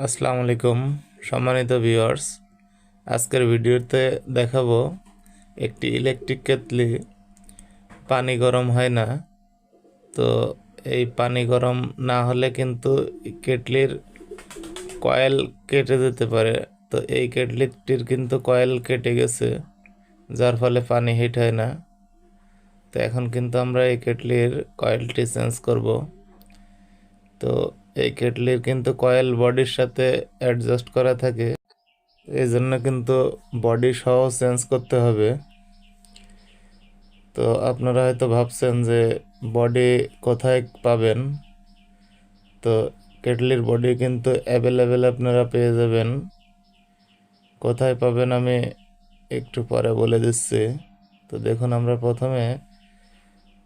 আসসালামু আলাইকুম, সম্মানিত ভিউয়ার্স। আজকের ভিডিওতে দেখাবো একটি ইলেকট্রিক কেতলি পানি গরম হয় না। তো এই পানি গরম না হলে কিন্তু কেটলির কয়েল কেটে যেতে পারে। তো এই কেটলিটির কিন্তু কয়েল কেটে গেছে, যার ফলে পানি হিট হয় না। তো এখন কিন্তু আমরা এই কেটলির কয়েলটি চেঞ্জ করব। তো এই কেটলির কিন্তু কয়েল বডির সাথে অ্যাডজাস্ট করা থাকে। এই জন্য কিন্তু বডি সহ চেঞ্জ করতে হবে। তো আপনারা হয়তো ভাবছেন যে বডি কোথায় পাবেন? তো কেটলির বডি কিন্তু অ্যাভেলেবেল আপনারা পেয়ে যাবেন। কোথায় পাবেন আমি একটু পরে বলে দিচ্ছি। তো দেখুন, আমরা প্রথমে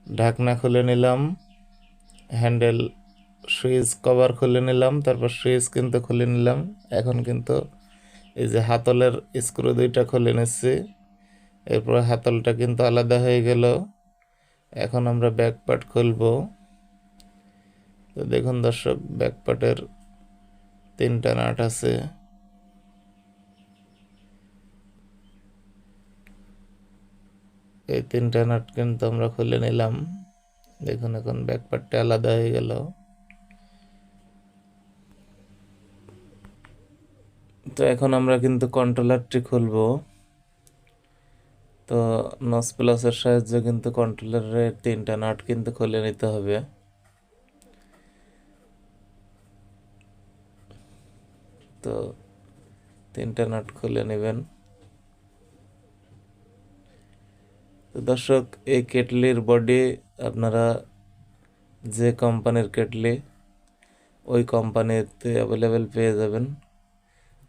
ঢাকনা খুলে নিলাম। হ্যান্ডেল সুইচ কভার খুলে নিলাম, তারপর সুইচ কিন্তু খুলে নিলাম। এখন কিন্তু এই যে হাতলের স্ক্রু দুইটা খুলে নিচ্ছি। এরপর হাতলটা কিন্তু আলাদা হয়ে গেল। এখন আমরা ব্যাকপার্ট খুলব। তো দেখুন দর্শক ব্যাক পার্টের তিনটা নাট আছে। এই তিনটা নাট কিন্তু আমরা খুলে নিলাম। দেখুন এখন ব্যাক পার্টটা আলাদা হয়ে গেল। তো এখন আমরা কিন্তু কন্ট্রোলারটি খুলব। তো নস প্লাসের সাহায্যে কিন্তু কন্ট্রোলারের তিনটা নাট কিন্তু খুলে নিতে হবে। তো তিনটা নাট খুলে নেবেন। তো দর্শক, এই কেটলির বডি আপনারা যে কোম্পানির কেটলি, ওই কোম্পানিতে অ্যাভেলেবেল পেয়ে যাবেন।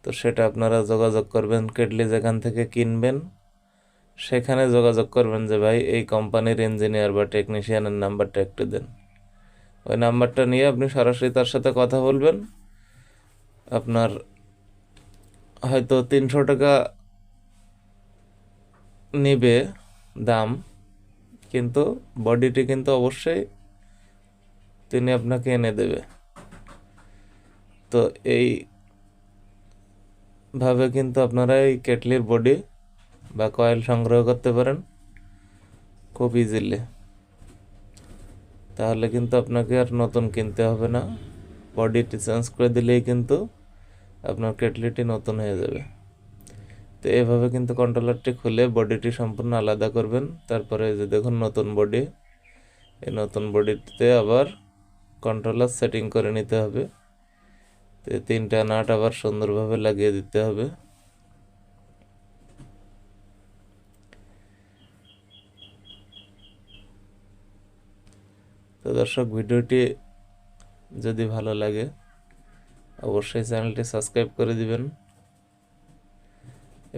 তো সেটা আপনারা যোগাযোগ করবেন। কেটলি যেখান থেকে কিনবেন, সেখানে যোগাযোগ করবেন যে, ভাই, এই কোম্পানির ইঞ্জিনিয়ার বা টেকনিশিয়ানের নাম্বারটা একটু দেন। ওই নাম্বারটা নিয়ে আপনি সরাসরি তার সাথে কথা বলবেন। আপনার হয়তো তিনশো টাকা নেবে দাম, কিন্তু বডিটি কিন্তু অবশ্যই তিনি আপনাকে এনে দেবে। তো এই ভাবে কিন্তু আপনারা এই কেটলির বডি বা কয়েল সংগ্রহ করতে পারেন। খুব ইজিলি তাহলে কিন্তু আপনাকে আর নতুন কিনতে হবে না। বডিটি চেঞ্জ করে দিলেই কিন্তু আপনার কেটলিটি নতুন হয়ে যাবে। তো এভাবে কিন্তু কন্ট্রোলারটি খুলে বডিটি সম্পূর্ণ আলাদা করবেন। তারপরে যে দেখুন নতুন বডি এই নতুন বডিতে আবার কন্ট্রোলার সেটিং করে নিতে হবে। তো তিনটা নাট আবার সুন্দরভাবে লাগিয়ে দিতে হবে। তো দর্শক, ভিডিওটি যদি ভালো লাগে, অবশ্যই চ্যানেলটি সাবস্ক্রাইব করে দিবেন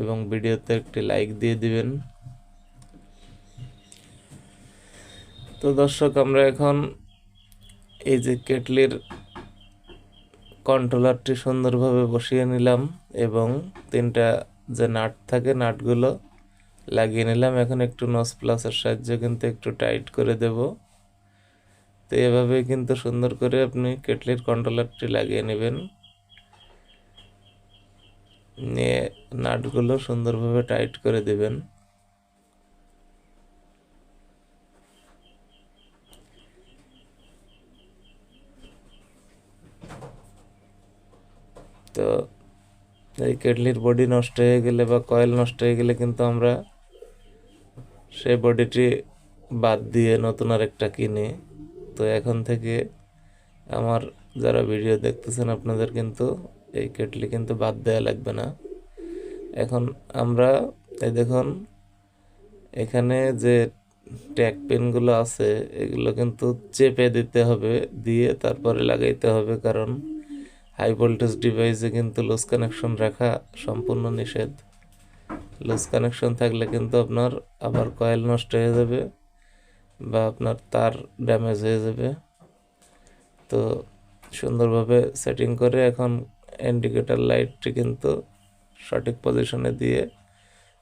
এবং ভিডিওতে একটি লাইক দিয়ে দিবেন। তো দর্শক, আমরা এখন এই যে কেটলির কন্ট্রোলারটি সুন্দরভাবে বসিয়ে নিলাম এবং তিনটা যে নাট থাকে নাটগুলো লাগিয়ে নিলাম। এখন একটু নস প্লাসের সাহায্যে কিন্তু একটু টাইট করে দেব। তো এভাবে কিন্তু সুন্দর করে আপনি কেটলির কন্ট্রোলারটি লাগিয়ে নেবেন। নিয়ে নাটগুলো সুন্দরভাবে টাইট করে দেবেন তো এই কেটলির বডি নষ্ট হয়ে গেলে বা কয়েল নষ্ট হয়ে গেলে কিন্তু আমরা সেই বডিটি বাদ দিয়ে নতুন আর একটা কিনি। তো এখন থেকে আমার যারা ভিডিও দেখতেছেন আপনাদের কিন্তু এই কেটলি কিন্তু বাদ দেওয়া লাগবে না। এখন আমরা, এই দেখুন, এখানে যে ট্যাগ পেনগুলো আছে, এগুলো কিন্তু চেপে দিতে হবে, দিয়ে তারপরে লাগাইতে হবে কারণ হাই ভোল্টেজ ডিভাইসে কিন্তু লুজ কানেকশন রাখা সম্পূর্ণ নিষেধ। লুজ কানেকশন থাকলে কিন্তু আপনার আবার কয়েল নষ্ট হয়ে যাবে বা আপনার তার ড্যামেজ হয়ে যাবে। তো সুন্দরভাবে সেটিং করে এখন ইন্ডিকেটার লাইটটি কিন্তু সঠিক পজিশনে দিয়ে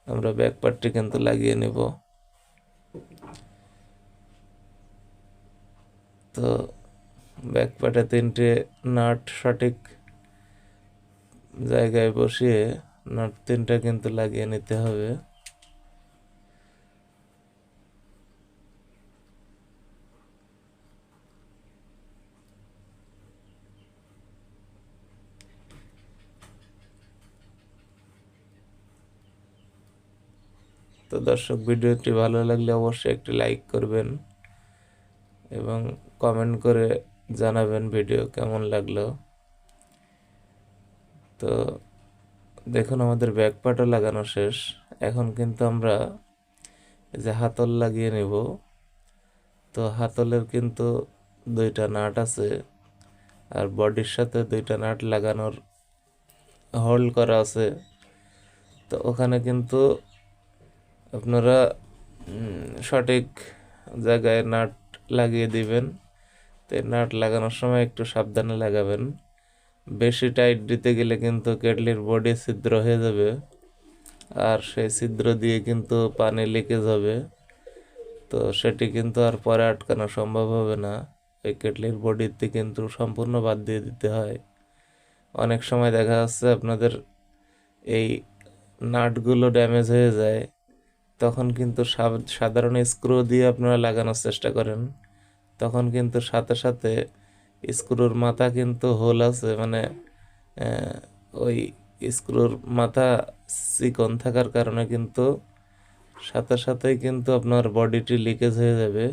আমরা ব্যাক পার্টটি কিন্তু লাগিয়ে নেব। তো ব্যাক পার্টে তিনটে নাট সঠিক জায়গায় বসিয়ে নাট তিনটা কিন্তু লাগিয়ে নিতে হবে। তো দর্শক, ভিডিওটি ভালো লাগলে অবশ্যই একটি লাইক করবেন এবং কমেন্ট করে জানাবেন ভিডিও কেমন লাগল। তো দেখুন আমাদের ব্যাক পার্টও লাগানো শেষ। এখন কিন্তু আমরা যে হাতল লাগিয়ে নেব, তো হাতলের কিন্তু দুইটা নাট আছে আর বডির সাথে দুইটা নাট লাগানোর হোল্ড করা আছে। তো ওখানে কিন্তু আপনারা সঠিক জায়গায় নাট লাগিয়ে দিবেন। তো নাট লাগানোর সময় একটু সাবধানে লাগাবেন। বেশি টাইট দিতে গেলে কিন্তু কেটলির বডি ছিদ্র হয়ে যাবে। আর সেই ছিদ্র দিয়ে কিন্তু পানি লিকেজ হবে তো সেটি কিন্তু আর পরে আটকানো সম্ভব হবে না। এই কেটলির বডিতে কিন্তু সম্পূর্ণ বাদ দিয়ে দিতে হয়। অনেক সময় দেখা যাচ্ছে আপনাদের এই নাটগুলো ড্যামেজ হয়ে যায়। তখন কিন্তু সাধারণ স্ক্রু দিয়ে আপনারা লাগানোর চেষ্টা করেন। তখন কিন্তু সাথে সাথে স্ক্রুর মাথা কিন্তু হোল আছে মানে ওই স্ক্রুর মাথা চিকন থাকার কারণে কিন্তু সাথে সাথেই কিন্তু আপনার বডিটি লিকেজ হয়ে যাবে।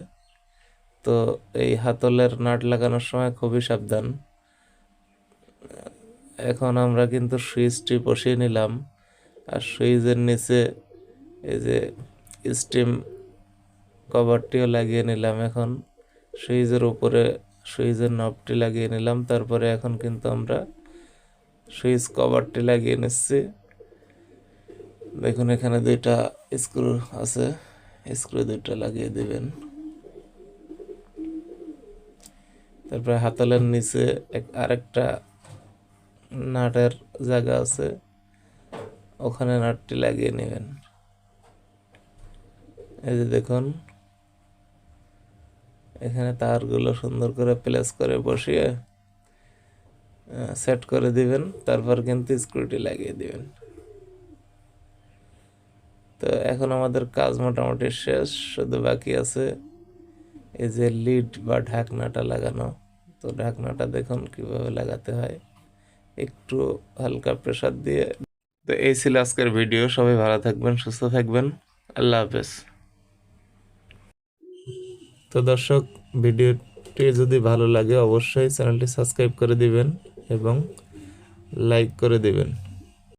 তো এই হাতলের নাট লাগানোর সময় খুবই সাবধান। এখন আমরা কিন্তু সুইচটি বসিয়ে নিলাম আর সুইচের নিচে এই যে স্টিম কভারটিও লাগিয়ে নিলাম এখন। সুইচের উপরে সুইচের নবটি লাগিয়ে নিলাম। তারপরে এখন কিন্তু আমরা সুইচ কভারটি লাগিয়ে নিচ্ছি। দেখুন, এখানে দুইটা স্ক্রু আছে। স্ক্রু দুইটা লাগিয়ে দিবেন। তারপরে হাতলের নিচে এক, আরেকটা নাটের জায়গা আছে। ওখানে নাটটি লাগিয়ে নেবেন। এই যে দেখুন এখানে তারগুলো সুন্দর করে প্লেস করে বসিয়ে সেট করে দিবেন, তারপর কিন্তু স্ক্রুটি লাগিয়ে দিবেন। তো এখন আমাদের কাজ মোটামুটি শেষ, শুধু বাকি আছে এই যে লিড বা ঢাকনাটা লাগানো। তো ঢাকনাটা দেখুন কীভাবে লাগাতে হয়। একটু হালকা প্রেসার দিয়ে। তো এই ছিল আজকের ভিডিও সবাই ভালো থাকবেন, সুস্থ থাকবেন। আল্লাহ হাফেজ। তো দর্শক, ভিডিওটি যদি ভালো লাগে, অবশ্যই চ্যানেলটি সাবস্ক্রাইব করে দিবেন এবং লাইক করে দিবেন।